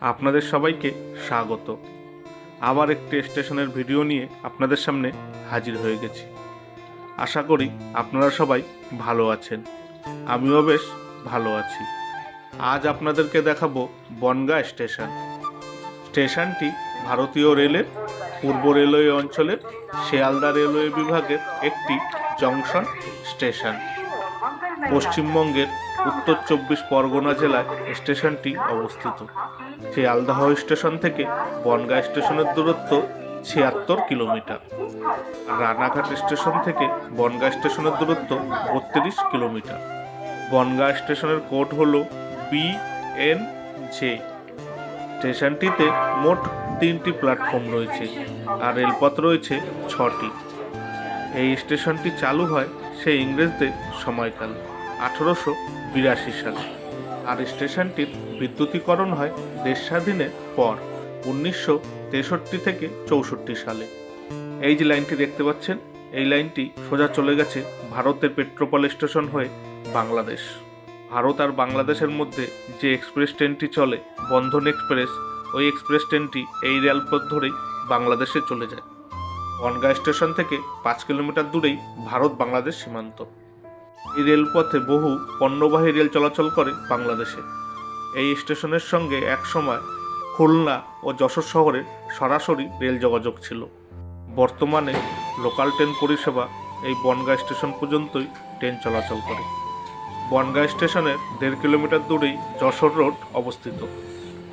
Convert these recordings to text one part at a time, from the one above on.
আপনাদের সবাইকে স্বাগত। আবার একটি স্টেশনের ভিডিও নিয়ে আপনাদের সামনে হাজির হয়ে গেছি। আশা করি আপনারা সবাই ভালো আছেন। আমিও বেশ ভালো আছি। আজ আপনাদেরকে দেখাবো বনগা স্টেশন। স্টেশনটি ভারতীয় রেলের পূর্ব রেলওয়ে অঞ্চলের শিয়ালদা রেলওয়ে বিভাগের একটি জংশন স্টেশন। পশ্চিমবঙ্গের উত্তর চব্বিশ পরগনা জেলায় স্টেশনটি অবস্থিত। শিয়ালদাহ স্টেশন থেকে বনগাঁ স্টেশনের দূরত্ব ছিয়াত্তর কিলোমিটার। রানাঘাট স্টেশন থেকে বনগাঁ স্টেশনের দূরত্ব বত্রিশ কিলোমিটার। বনগাঁ স্টেশনের কোড হল বি এন জে। স্টেশনটিতে মোট তিনটি প্ল্যাটফর্ম রয়েছে আর রেলপথ রয়েছে ছটি। এই স্টেশনটি চালু হয় সেই ইংরেজদের সময়কাল, আঠারোশো বিরাশি সালে। আর স্টেশনটির বিদ্যুতীকরণ হয় দেশ স্বাধীনের পর উনিশশো তেষট্টি থেকে চৌষট্টি সালে। এই যে লাইনটি দেখতে পাচ্ছেন, এই লাইনটি সোজা চলে গেছে ভারতের পেট্রোপল স্টেশন হয়ে বাংলাদেশ। ভারত আর বাংলাদেশের মধ্যে যে এক্সপ্রেস ট্রেনটি চলে, বন্ধন এক্সপ্রেস, ওই এক্সপ্রেস ট্রেনটি এই রেলপথ ধরেই বাংলাদেশে চলে যায়। বনগাঁ স্টেশন থেকে পাঁচ কিলোমিটার দূরেই ভারত বাংলাদেশ সীমান্ত। এই রেলপথে বহু পণ্যবাহী রেল চলাচল করে বাংলাদেশে। এই স্টেশনের সঙ্গে একসময় খুলনা ও যশোর শহরের সরাসরি রেল যোগাযোগ ছিল। বর্তমানে লোকাল ট্রেন পরিষেবা এই বনগাঁ স্টেশন পর্যন্তই ট্রেন চলাচল করে। বনগাঁ স্টেশনের দেড় কিলোমিটার দূরেই যশোর রোড অবস্থিত।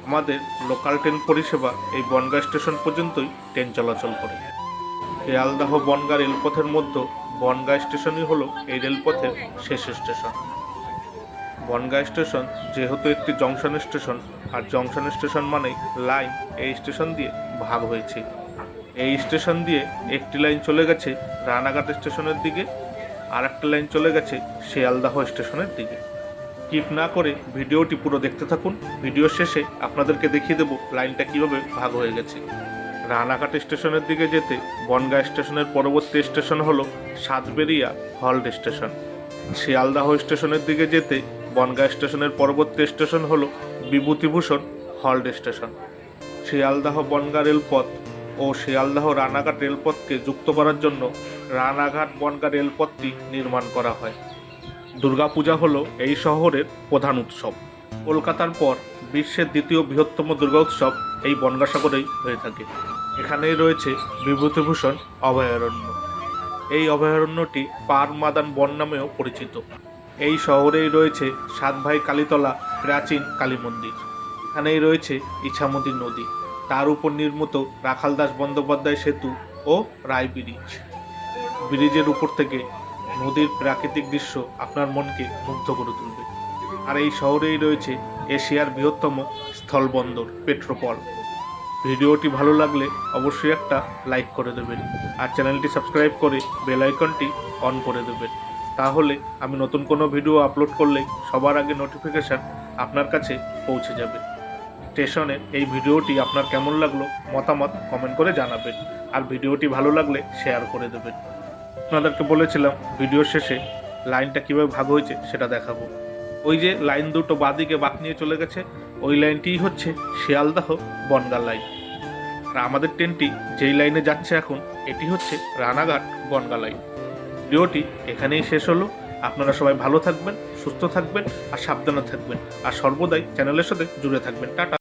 আমাদের লোকাল ট্রেন পরিষেবা এই বনগাঁ স্টেশন পর্যন্তই ট্রেন চলাচল করে। শিয়ালদাহ বনগাঁ রেলপথের মধ্যে বনগাঁ স্টেশনই হলো এই রেলপথের শেষ স্টেশন। বনগাঁ স্টেশন যেহেতু একটি জংশন স্টেশন, আর জংশন স্টেশন মানেই লাইন, এই স্টেশন দিয়ে ভাগ হয়েছে। এই স্টেশন দিয়ে একটি লাইন চলে গেছে রানাঘাট স্টেশনের দিকে, আর একটা লাইন চলে গেছে শিয়ালদাহ স্টেশনের দিকে। কিপ না করে ভিডিওটি পুরো দেখতে থাকুন। ভিডিও শেষে আপনাদেরকে দেখিয়ে দেবো লাইনটা কীভাবে ভাগ হয়ে গেছে। রানাঘাট স্টেশনের দিকে যেতে বনগাঁ স্টেশনের পরবর্তী স্টেশন হলো সাতবেরিয়া হল্ট স্টেশন। শিয়ালদাহ স্টেশনের দিকে যেতে বনগাঁ স্টেশনের পরবর্তী স্টেশন হলো বিভূতিভূষণ হল্ট স্টেশন। শিয়ালদাহ বনগাঁ রেলপথ ও শিয়ালদাহ রানাঘাট রেলপথকে যুক্ত করার জন্য রানাঘাট বনগাঁ রেলপথটি নির্মাণ করা হয়। দুর্গাপূজা হলো এই শহরের প্রধান উৎসব। কলকাতার পর বিশ্বের দ্বিতীয় বৃহত্তম দুর্গা উৎসব এই বনগাসাগরেই হয়ে থাকে। এখানেই রয়েছে বিভূতিভূষণ অভয়ারণ্য। এই অভয়ারণ্যটি পার মাদান বন নামেও পরিচিত। এই শহরেই রয়েছে সাতভাই কালীতলা প্রাচীন কালী মন্দির এখানেই রয়েছে ইছামতি নদী। তার উপর নির্মিত রাখালদাস বন্দ্যোপাধ্যায় সেতু ও রায় ব্রিজ। ব্রিজের উপর থেকে নদীর প্রাকৃতিক দৃশ্য আপনার মনকে মুগ্ধ করে তুলবে। আর এই শহরেই রয়েছে এশিয়ার বৃহত্তম স্থলবন্দর, পেট্রোপল। ভিডিওটি ভালো লাগলে অবশ্যই একটা লাইক করে দেবেন আর চ্যানেলটি সাবস্ক্রাইব করে বেল আইকনটি অন করে দেবেন। তাহলে আমি নতুন কোনো ভিডিও আপলোড করলে সবার আগে নোটিফিকেশান আপনার কাছে পৌঁছে যাবে। স্টেশনের এই ভিডিওটি আপনার কেমন লাগল মতামত কমেন্ট করে জানাবেন আর ভিডিওটি ভালো লাগলে শেয়ার করে দেবেন। আপনাদেরকে বলেছিলাম ভিডিও শেষে লাইনটা কীভাবে ভাগ হয়েছে সেটা দেখাবো। ওই যে লাইন দুটো বাদিকে বাঁক নিয়ে চলে গেছে, ওই লাইনটিই হচ্ছে শিয়ালদাহ বনগা লাইন। আর আমাদের ট্রেনটি যেই লাইনে যাচ্ছে এখন, এটি হচ্ছে রানাঘাট বনগা লাইন। ভিডিওটি এখানেই শেষ হলো। আপনারা সবাই ভালো থাকবেন, সুস্থ থাকবেন আর সাবধানে থাকবেন। আর সর্বদাই চ্যানেলের সাথে জুড়ে থাকবেন। টাটা।